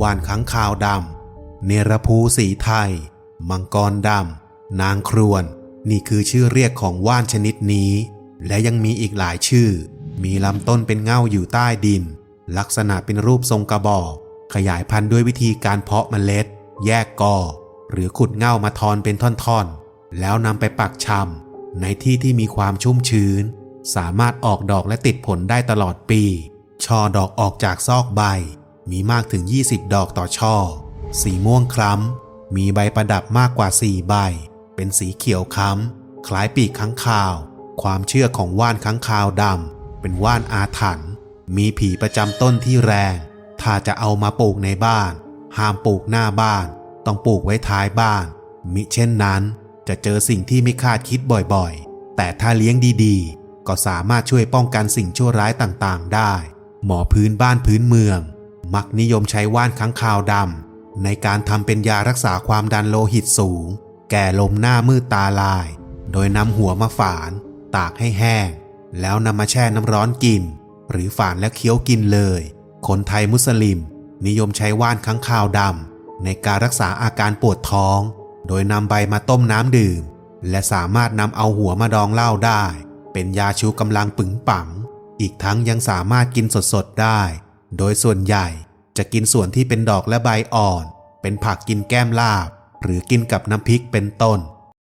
ว่านค้างคาวดำเนรภูสีไทย มังกรดำนางครวน นี่คือชื่อเรียกของว่านชนิดนี้ และยังมีอีกหลายชื่อ มีลำต้นเป็นเง่าอยู่ใต้ดิน ลักษณะเป็นรูปทรงกระบอก ขยายพันธุ์ด้วยวิธีการเพาะเมล็ด แยกกอ หรือขุดเง่ามาทอนเป็นท่อนๆ แล้วนำไปปักชำในที่ที่มีความชุ่มชื้น สามารถออกดอกและติดผลได้ตลอดปีช่อดอกออกจากซอกใบ มีมากถึง 20 ดอกต่อช่อ สีม่วงคล้ำ มีใบประดับมากกว่า 4 ใบ เป็นสีเขียวค้ำ คล้ายปีกค้างคาว ความเชื่อของว่านค้างคาวดำ เป็นว่านอาถรรพ์ มีผีประจำต้นที่แรง ถ้าจะเอามาปลูกในบ้าน ห้ามปลูกหน้าบ้าน ต้องปลูกไว้ท้ายบ้าน มิเช่นนั้น จะเจอสิ่งที่ไม่คาดคิดบ่อยๆ แต่ถ้าเลี้ยงดีๆ ก็สามารถช่วยป้องกันสิ่งชั่วร้ายต่างๆ ได้ หมอพื้นบ้านพื้นเมือง มักนิยมใช้ว่านค้างคาวดำในการทำเป็นยารักษาความดันโลหิตสูง แก่ลมหน้ามืดตาลาย โดยนำหัวมาฝาน ตากให้แห้ง แล้วนำมาแช่น้ำร้อนกิน หรือฝานและเคี้ยวกินเลย คนไทยมุสลิม นิยมใช้ว่านค้างคาวดำในการรักษาอาการปวดท้อง โดยนำใบมาต้มน้ำดื่ม และสามารถนำเอาหัวมาดองเหล้าได้ เป็นยาชูกำลังปึงปัง อีกทั้งยังสามารถกินสดๆได้ โดยส่วนใหญ่จะกินส่วนที่เป็นดอกและใบอ่อน เป็นผักกินแก้มลาบ หรือกินกับน้ำพริกเป็นต้น